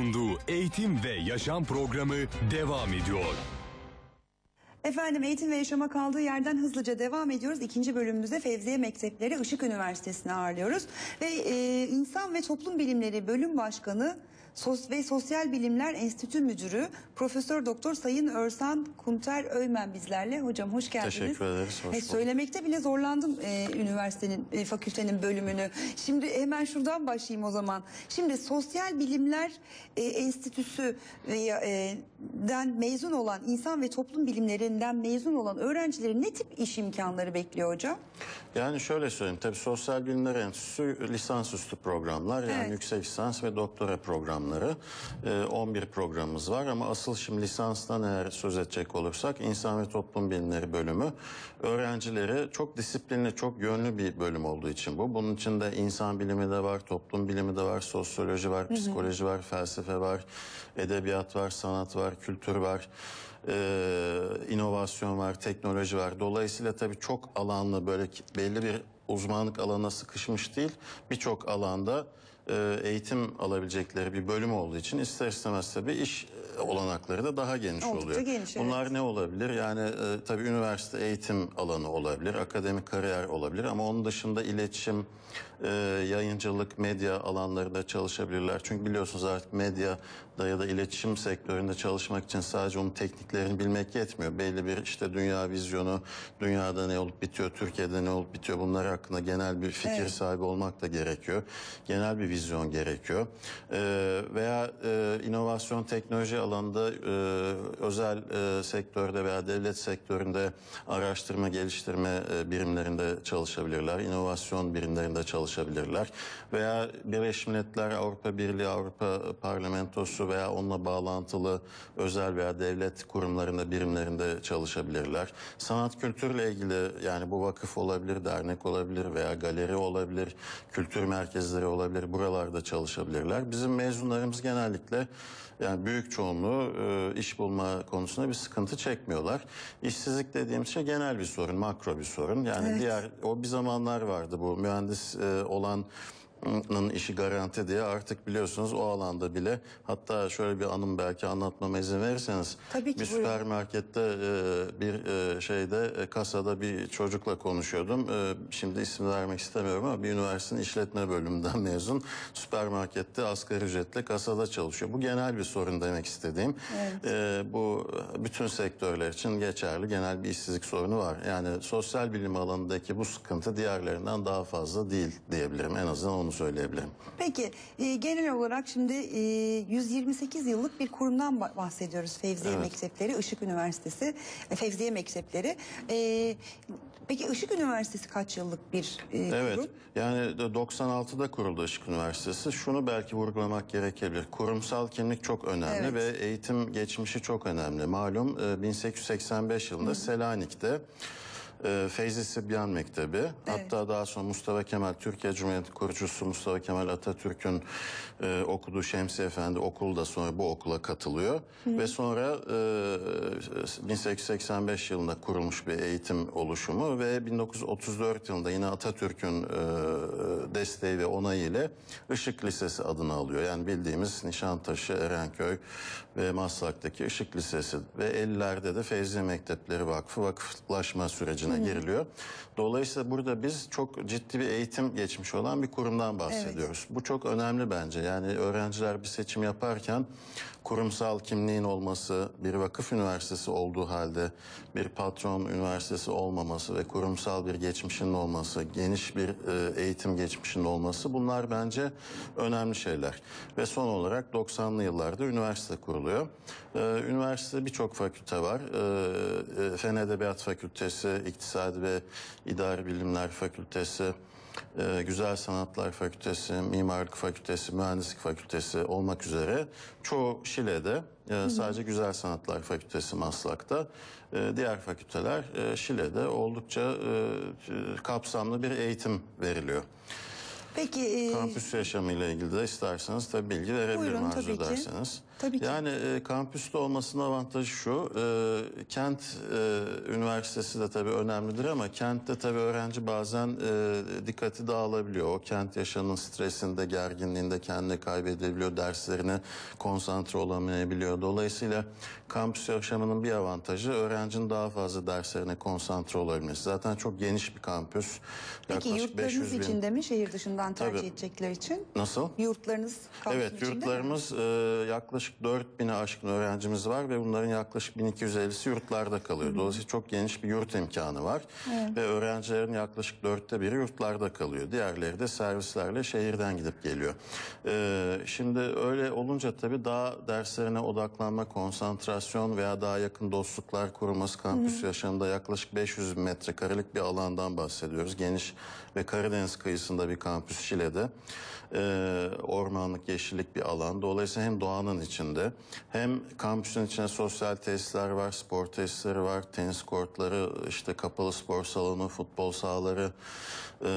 sunduğu eğitim ve yaşam programı devam ediyor. Efendim eğitim ve yaşama kaldığı yerden hızlıca devam ediyoruz. İkinci bölümümüzde Fevziye Mektepleri Işık Üniversitesi'ni ağırlıyoruz. Ve e, İnsan ve Toplum Bilimleri Bölüm Başkanı Sos ve Sosyal Bilimler Enstitü Müdürü Profesör Doktor Sayın Örsan Kunter Öymen bizlerle. Hocam hoş geldiniz. Teşekkür ederiz, hoş E, söylemekte bile zorlandım e, üniversitenin, e, fakültenin bölümünü. Şimdi hemen şuradan başlayayım o zaman. Şimdi Sosyal Bilimler e, Enstitüsü e, e, den mezun olan insan ve toplum bilimlerinden mezun olan öğrencilerin ne tip iş imkanları bekliyor hocam? Yani şöyle söyleyeyim tabii Sosyal Bilimler Enstitüsü lisansüstü programlar yani Evet. yüksek lisans ve doktora programları Ee, 11 programımız var ama asıl şimdi lisanstan eğer söz edecek olursak İnsan ve Toplum Bilimleri bölümü öğrencileri çok disiplinli çok yönlü bir bölüm olduğu için bu. Bunun içinde insan bilimi de var, toplum bilimi de var, sosyoloji var, psikoloji var, felsefe var, edebiyat var, sanat var, kültür var. Ee, inovasyon var, teknoloji var. Dolayısıyla tabii çok alanlı böyle belli bir uzmanlık alanına sıkışmış değil. Birçok alanda e, eğitim alabilecekleri bir bölüm olduğu için ister istemez tabii iş e, olanakları da daha geniş Oldukça oluyor. geniş, evet. Bunlar ne olabilir? Yani e, tabii üniversite eğitim alanı olabilir, akademik kariyer olabilir ama onun dışında iletişim, e, yayıncılık, medya alanlarında çalışabilirler. Çünkü biliyorsunuz artık medyada ya da iletişim sektöründe çalışmak için sadece onun tekniklerini bilmek yetmiyor. Belli bir işte dünya vizyonu, dünyada ne olup bitiyor, Türkiye'de ne olup bitiyor bunlar hakkında genel bir fikir Evet. sahibi olmak da gerekiyor. Genel bir vizyon gerekiyor. Ee, veya e, inovasyon teknoloji alanında e, özel e, sektörde veya devlet sektöründe araştırma geliştirme e, birimlerinde çalışabilirler. İnovasyon birimlerinde çalışabilirler. Veya Birleşmiş Milletler, Avrupa Birliği, Avrupa Parlamentosu veya onunla bağlantılı özel veya devlet kurumlarında, birimlerinde çalışabilirler. Sanat kültürle ilgili yani bu vakıf olabilir, dernek olabilir veya galeri olabilir, kültür merkezleri olabilir. Buralarda çalışabilirler. Bizim mezunlarımız genellikle yani büyük çoğunluğu e, iş bulma konusunda bir sıkıntı çekmiyorlar. İşsizlik dediğimiz şey genel bir sorun, makro bir sorun. Yani Evet. diğer o bir zamanlar vardı bu mühendis e, olan işi garanti diye artık biliyorsunuz o alanda bile hatta şöyle bir anım belki anlatmama izin verirseniz Tabii ki, bir buyurun. süpermarkette e, bir e, şeyde e, kasada bir çocukla konuşuyordum. E, şimdi isim vermek istemiyorum ama bir üniversitenin işletme bölümünden mezun süpermarkette asgari ücretle kasada çalışıyor. Bu genel bir sorun demek istediğim. E, bu bütün sektörler için geçerli genel bir işsizlik sorunu var. Yani sosyal bilim alanındaki bu sıkıntı diğerlerinden daha fazla değil diyebilirim. En azından onu söyleyebilirim. Peki e, genel olarak şimdi e, 128 yıllık bir kurumdan ba- bahsediyoruz. Fevziye Evet. Mektepleri, Işık Üniversitesi, e, Fevziye Mektepleri. E, peki Işık Üniversitesi kaç yıllık bir e, Evet. kurum? Yani de 96'da kuruldu Işık Üniversitesi. Şunu belki vurgulamak gerekebilir. Kurumsal kimlik çok önemli Evet. ve eğitim geçmişi çok önemli. Malum e, 1885 yılında Selanik'te e, Feyzi Sibyan Mektebi, hatta daha sonra Mustafa Kemal, Türkiye Cumhuriyeti kurucusu Mustafa Kemal Atatürk'ün e, okuduğu Şemsi Efendi okulu da sonra bu okula katılıyor. Ve sonra e, 1885 yılında kurulmuş bir eğitim oluşumu ve 1934 yılında yine Atatürk'ün e, desteği ve onayı ile Işık Lisesi adını alıyor. Yani bildiğimiz Nişantaşı, Erenköy ve Maslak'taki Işık Lisesi ve 50'lerde de Feyzi Mektepleri Vakfı vakıflaşma sürecine giriliyor. Dolayısıyla burada biz çok ciddi bir eğitim geçmiş olan bir kurumdan bahsediyoruz. Bu çok önemli bence. Yani öğrenciler bir seçim yaparken kurumsal kimliğin olması, bir vakıf üniversitesi olduğu halde bir patron üniversitesi olmaması ve kurumsal bir geçmişinin olması, geniş bir e, eğitim geçmişinin olması bunlar bence önemli şeyler. Ve son olarak 90'lı yıllarda üniversite kuruluyor. E, üniversitede birçok fakülte var. E, Fen Edebiyat Fakültesi, İktisadi ve İdari Bilimler Fakültesi, e, Güzel Sanatlar Fakültesi, Mimarlık Fakültesi, Mühendislik Fakültesi olmak üzere çoğu Şile'de e, sadece Güzel Sanatlar Fakültesi Maslak'ta e, diğer fakülteler e, Şile'de oldukça e, e, kapsamlı bir eğitim veriliyor. Peki e, Kampüs yaşamı ile ilgili de isterseniz tabii bilgi verebilirim Buyurun, arzu tabii ki. Tabii ki. Yani e, kampüste olmasının avantajı şu, e, kent e, üniversitesi de tabii önemlidir ama kentte tabii öğrenci bazen e, dikkati dağılabiliyor. O kent yaşamının stresinde, gerginliğinde kendini kaybedebiliyor, derslerine konsantre olamayabiliyor. Dolayısıyla kampüs yaşamının bir avantajı öğrencinin daha fazla derslerine konsantre olabilmesi. Zaten çok geniş bir kampüs. peki Yaklaşık yurtlarınız 500 bin. içinde mi şehir dışından tercih Tabii. edecekler için? Nasıl? Yurtlarınız kampüsün Evet yurtlarımız e, yaklaşık 4000'e aşkın öğrencimiz var ve bunların yaklaşık 1250'si yurtlarda kalıyor. Dolayısıyla çok geniş bir yurt imkanı var ve öğrencilerin yaklaşık dörtte biri yurtlarda kalıyor. Diğerleri de servislerle şehirden gidip geliyor. E, şimdi öyle olunca tabii daha derslerine odaklanma, konsantrasyon veya daha yakın dostluklar kurulması kampüs yaşamında yaklaşık 500 metrekarelik bir alandan bahsediyoruz. Geniş ve Karadeniz kıyısında bir kampüs Şile'de. Ee, ormanlık, yeşillik bir alan. Dolayısıyla hem doğanın içinde hem kampüsün içinde sosyal tesisler var, spor tesisleri var, tenis kortları, işte kapalı spor salonu, futbol sahaları e,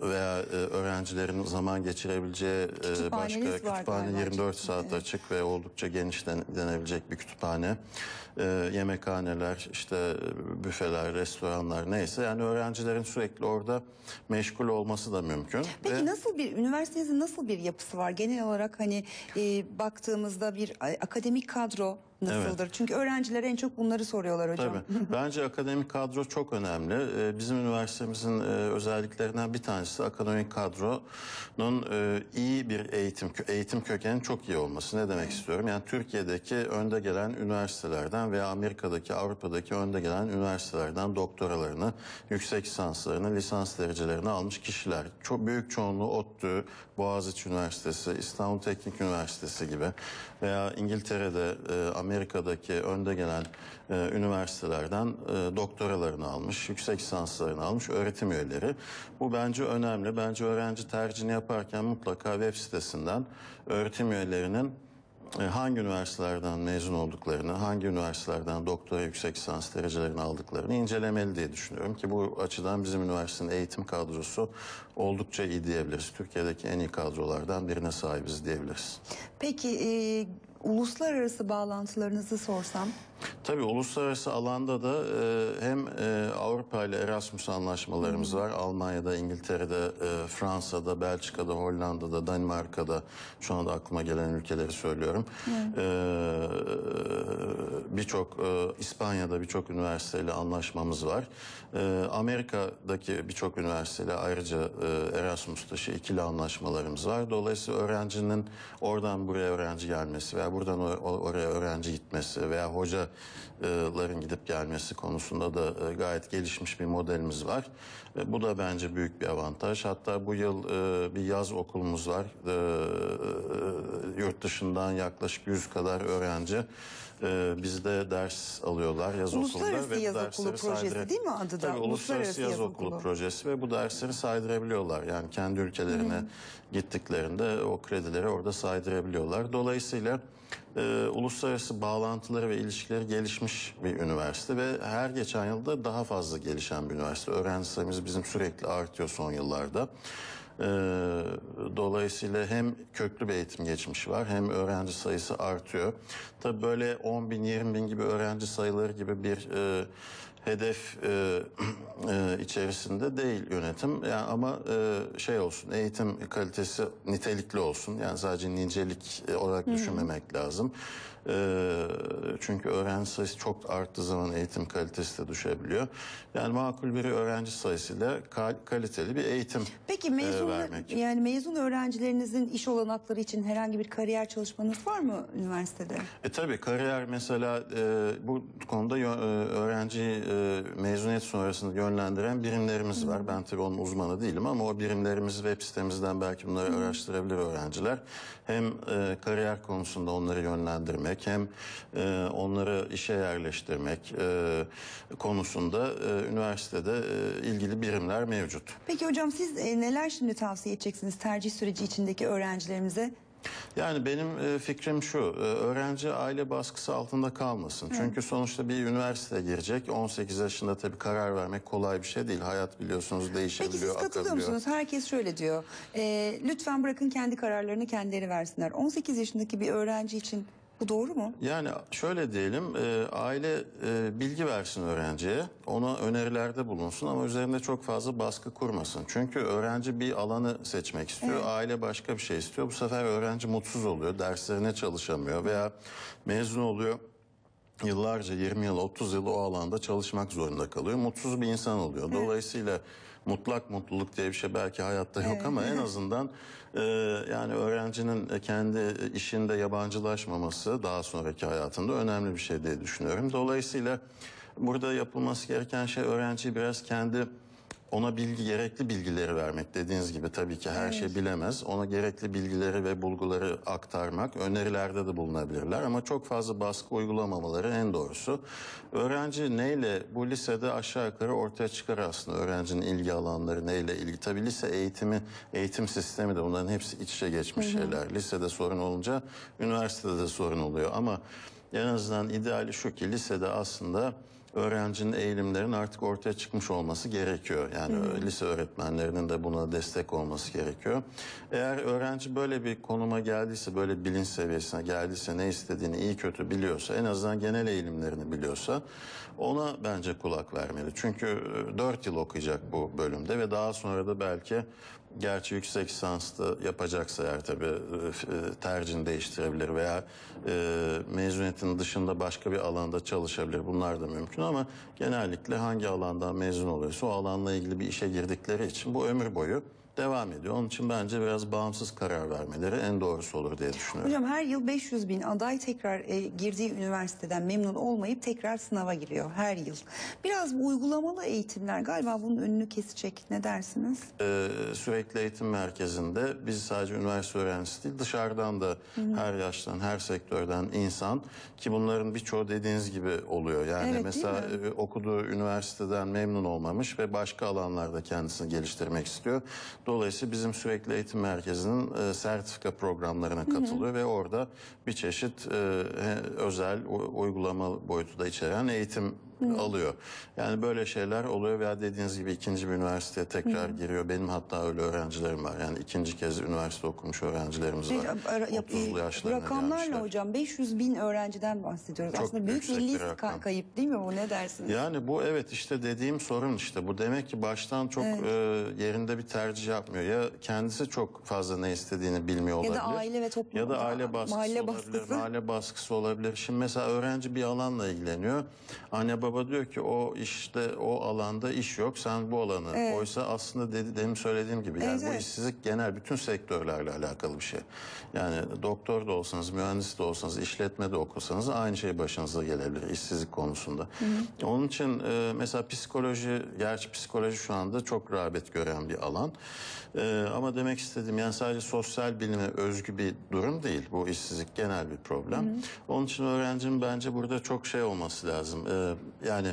veya e, öğrencilerin zaman geçirebileceği e, başka kütüphane galiba. 24 saat açık ve oldukça geniş den- denebilecek bir kütüphane. Ee, yemekhaneler, işte büfeler, restoranlar neyse yani öğrencilerin sürekli orada meşgul olması da mümkün. Peki Ve- nasıl bir üniversitenizin nasıl bir yapısı var? Genel olarak hani e, baktığımızda bir akademik kadro nasıldır? Çünkü öğrenciler en çok bunları soruyorlar hocam. Tabii. Bence akademik kadro çok önemli. Ee, Bizim üniversitemizin e, özelliklerinden bir tanesi akademik kadronun e, iyi bir eğitim eğitim kökeni çok iyi olması. Ne demek istiyorum? Yani Türkiye'deki önde gelen üniversitelerden veya Amerika'daki, Avrupa'daki önde gelen üniversitelerden doktoralarını, yüksek lisanslarını, lisans derecelerini almış kişiler. Çok büyük çoğunluğu ODTÜ, Boğaziçi Üniversitesi, İstanbul Teknik Üniversitesi gibi veya İngiltere'de, e, Amerika'daki önde gelen e, üniversitelerden e, doktoralarını almış, yüksek lisanslarını almış öğretim üyeleri. Bu bence önemli. Bence öğrenci tercihini yaparken mutlaka web sitesinden öğretim üyelerinin e, hangi üniversitelerden mezun olduklarını, hangi üniversitelerden doktora yüksek lisans derecelerini aldıklarını incelemeli diye düşünüyorum ki bu açıdan bizim üniversitenin eğitim kadrosu oldukça iyi diyebiliriz. Türkiye'deki en iyi kadrolardan birine sahibiz diyebiliriz. Peki e, uluslararası bağlantılarınızı sorsam? Tabii uluslararası alanda da e, hem e, Avrupa ile Erasmus anlaşmalarımız var. Almanya'da, İngiltere'de, e, Fransa'da, Belçika'da, Hollanda'da, Danimarka'da şu anda aklıma gelen ülkeleri söylüyorum. E, birçok e, İspanya'da birçok üniversiteyle anlaşmamız var. E, Amerika'daki birçok üniversiteyle ayrıca e, Erasmus dışı ikili anlaşmalarımız var. Dolayısıyla öğrencinin oradan buraya öğrenci gelmesi veya buradan o- o- oraya öğrenci gitmesi veya hocaların gidip gelmesi konusunda da gayet gelişmiş bir modelimiz var. E, Bu da bence büyük bir avantaj. Hatta bu yıl bir yaz okulumuz var. Yurt dışından yaklaşık 100 kadar öğrenci e, bizde ders alıyorlar yaz okulunda. Uluslararası ve bu Yaz dersleri Okulu projesi saydıra- değil mi adı da? Tabii Uluslararası Yaz, Okulu. projesi ve bu dersleri saydırabiliyorlar. Yani kendi ülkelerine gittiklerinde o kredileri orada saydırabiliyorlar. Dolayısıyla e, uluslararası bağlantıları ve ilişkileri gelişmiş bir üniversite ve her geçen yılda daha fazla gelişen bir üniversite. Öğrenci sayımız bizim sürekli artıyor son yıllarda. E, dolayısıyla hem köklü bir eğitim geçmişi var hem öğrenci sayısı artıyor. Tabii böyle 10 bin 20 bin gibi öğrenci sayıları gibi bir e, hedef e, e, içerisinde değil yönetim. Yani ama e, şey olsun eğitim kalitesi nitelikli olsun. Yani sadece nicelik e, olarak düşünmemek lazım. E, çünkü öğrenci sayısı çok arttığı zaman eğitim kalitesi de düşebiliyor. Yani makul bir öğrenci sayısıyla kal- kaliteli bir eğitim Peki e, mezun vermek. yani mezun öğrencilerinizin iş olanakları için herhangi bir kariyer çalışmanız var mı üniversitede? E tabii kariyer mesela e, bu konuda e, öğrenci e, mezuniyet sonrasında yönlendiren birimlerimiz var. Ben tabii onun uzmanı değilim ama o birimlerimiz web sitemizden belki bunları araştırabilir öğrenciler. Hem e, kariyer konusunda onları yönlendirmek hem e, onları işe yerleştirmek e, konusunda e, üniversitede e, ilgili birimler mevcut. Peki hocam siz e, neler şimdi tavsiye edeceksiniz tercih süreci içindeki öğrencilerimize? Yani benim e, fikrim şu, e, öğrenci aile baskısı altında kalmasın. Çünkü sonuçta bir üniversiteye girecek, 18 yaşında tabii karar vermek kolay bir şey değil. Hayat biliyorsunuz Peki değişebiliyor, siz katılıyor akabiliyor. musunuz? Herkes şöyle diyor. Ee, lütfen bırakın kendi kararlarını kendileri versinler. 18 yaşındaki bir öğrenci için bu doğru mu? Yani şöyle diyelim, e, aile e, bilgi versin öğrenciye, ona önerilerde bulunsun ama üzerinde çok fazla baskı kurmasın. Çünkü öğrenci bir alanı seçmek istiyor, aile başka bir şey istiyor. Bu sefer öğrenci mutsuz oluyor, derslerine çalışamıyor veya mezun oluyor. Yıllarca 20 yıl 30 yıl o alanda çalışmak zorunda kalıyor. Mutsuz bir insan oluyor. Dolayısıyla mutlak mutluluk diye bir şey belki hayatta yok ama en azından e, yani öğrencinin kendi işinde yabancılaşmaması daha sonraki hayatında önemli bir şey diye düşünüyorum. Dolayısıyla burada yapılması gereken şey öğrenciyi biraz kendi ona bilgi gerekli bilgileri vermek dediğiniz gibi tabii ki her şey bilemez. Ona gerekli bilgileri ve bulguları aktarmak, önerilerde de bulunabilirler ama çok fazla baskı uygulamamaları en doğrusu. Öğrenci neyle bu lisede aşağı yukarı ortaya çıkar aslında öğrencinin ilgi alanları neyle ilgili. Tabii lise eğitimi, eğitim sistemi de bunların hepsi iç içe geçmiş şeyler. Lisede sorun olunca üniversitede de sorun oluyor ama en azından ideali şu ki lisede aslında öğrencinin eğilimlerin artık ortaya çıkmış olması gerekiyor. Yani lise öğretmenlerinin de buna destek olması gerekiyor. Eğer öğrenci böyle bir konuma geldiyse, böyle bilinç seviyesine geldiyse, ne istediğini iyi kötü biliyorsa, en azından genel eğilimlerini biliyorsa ona bence kulak vermeli. Çünkü 4 yıl okuyacak bu bölümde ve daha sonra da belki Gerçi yüksek lisansta yapacaksa eğer tabii e, tercihini değiştirebilir veya e, mezuniyetin dışında başka bir alanda çalışabilir. Bunlar da mümkün ama genellikle hangi alandan mezun oluyorsa o alanla ilgili bir işe girdikleri için bu ömür boyu devam ediyor. Onun için bence biraz bağımsız karar vermeleri en doğrusu olur diye düşünüyorum. Hocam her yıl 500 bin aday tekrar e, girdiği üniversiteden memnun olmayıp tekrar sınava giriyor her yıl. Biraz bu uygulamalı eğitimler galiba bunun önünü kesecek. Ne dersiniz? Ee, sürekli eğitim merkezinde biz sadece üniversite öğrencisi değil dışarıdan da her yaştan her sektörden insan ki bunların birçoğu dediğiniz gibi oluyor. Yani Evet, mesela e, okuduğu üniversiteden memnun olmamış ve başka alanlarda kendisini geliştirmek istiyor. Dolayısıyla bizim sürekli eğitim merkezinin e, sertifika programlarına katılıyor ve orada bir çeşit e, özel uygulama boyutu da içeren eğitim alıyor. Yani böyle şeyler oluyor veya dediğiniz gibi ikinci bir üniversiteye tekrar giriyor. Benim hatta öyle öğrencilerim var. Yani ikinci kez üniversite okumuş öğrencilerimiz var. Yap- 30'lu yaşlarına Rakamlarla gelmişler. hocam 500 bin öğrenciden bahsediyoruz. Çok Aslında büyük milli ka- kayıp değil mi bu ne dersiniz? Yani bu evet işte dediğim sorun işte. Bu demek ki baştan çok e, yerinde bir tercih yapmıyor. Ya kendisi çok fazla ne istediğini bilmiyor Ya olabilir. da aile ve toplum- Ya da aile baskısı mahalle olabilir. baskısı. Mahalle baskısı olabilir. Şimdi mesela öğrenci bir alanla ilgileniyor. Anne baba diyor ki o işte o alanda iş yok. Sen bu alanı. Oysa aslında dedi, demin söylediğim gibi yani Evet, bu evet. işsizlik genel bütün sektörlerle alakalı bir şey. Yani doktor da olsanız, mühendis de olsanız, işletme de okusanız aynı şey başınıza gelebilir işsizlik konusunda. Onun için e, mesela psikoloji, gerçi psikoloji şu anda çok rağbet gören bir alan. E, ama demek istediğim yani sadece sosyal bilime özgü bir durum değil. Bu işsizlik genel bir problem. Onun için öğrencinin bence burada çok şey olması lazım. E, yani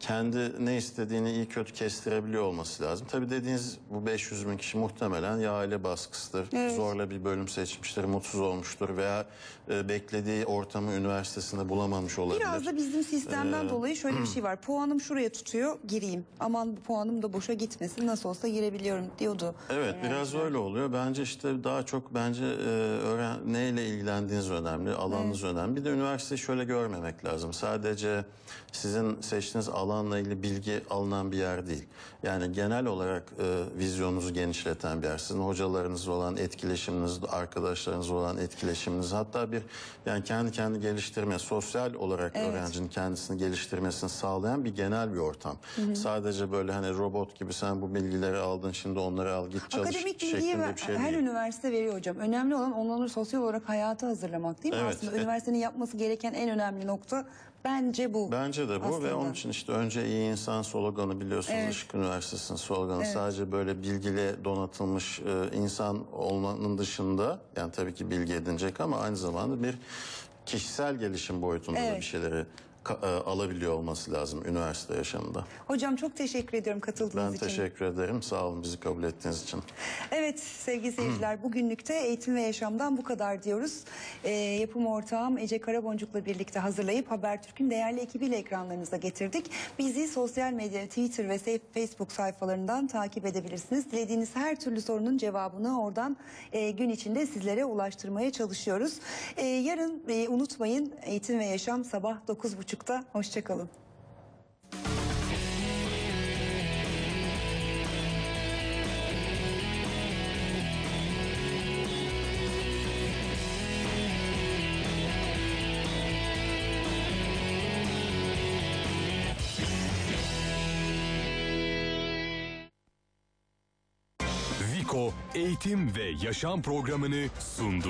kendi ne istediğini iyi kötü kestirebiliyor olması lazım. Tabii dediğiniz bu 500 bin kişi muhtemelen ya aile baskısıdır, zorla bir bölüm seçmiştir, mutsuz olmuştur veya e, beklediği ortamı üniversitesinde bulamamış olabilir. Biraz da bizim sistemden Ee, dolayı şöyle bir şey var. Puanım şuraya tutuyor, gireyim. Aman bu puanım da boşa gitmesin. Nasıl olsa girebiliyorum diyordu. Evet biraz öyle oluyor. Bence işte daha çok bence e, öğren neyle ilgilendiğiniz önemli, alanınız önemli. Bir de üniversiteyi şöyle görmemek lazım. Sadece sizin seçtiğiniz alanla ilgili bilgi alınan bir yer değil. Yani genel olarak e, vizyonunuzu genişleten bir yer. Sizin hocalarınızla olan etkileşiminiz, arkadaşlarınızla olan etkileşiminiz hatta bir yani kendi kendi geliştirme, sosyal olarak öğrencinin kendisini geliştirmesini sağlayan bir genel bir ortam. Sadece böyle hani robot gibi sen bu bilgileri aldın şimdi onları al git çalış Akademik şeklinde ver- bir şey her değil. üniversite veriyor hocam. Önemli olan onları sosyal olarak hayata hazırlamak değil mi? Evet. Aslında üniversitenin yapması gereken en önemli nokta bence bu. Bence de bu Aslında. ve onun için işte önce iyi insan sloganı biliyorsunuz Evet. Işık Üniversitesi'nin sloganı sadece böyle bilgiyle donatılmış e, insan olmanın dışında yani tabii ki bilgi edinecek ama aynı zamanda bir kişisel gelişim boyutunda da Evet. bir şeyleri ka- e, alabiliyor olması lazım üniversite yaşamında. Hocam çok teşekkür ediyorum katıldığınız Ben için. teşekkür ederim. Sağ olun bizi kabul ettiğiniz için. Evet sevgili seyirciler bugünlükte eğitim ve yaşamdan bu kadar diyoruz. Ee, yapım ortağım Ece Karaboncuk'la birlikte hazırlayıp Habertürk'ün değerli ekibiyle ekranlarınıza getirdik. Bizi sosyal medya, Twitter ve se- Facebook sayfalarından takip edebilirsiniz. Dilediğiniz her türlü sorunun cevabını oradan e, gün içinde sizlere ulaştırmaya çalışıyoruz. E, yarın e, unutmayın eğitim ve yaşam sabah 9.30'da. Hoşçakalın. Eğitim ve Yaşam programını sundu.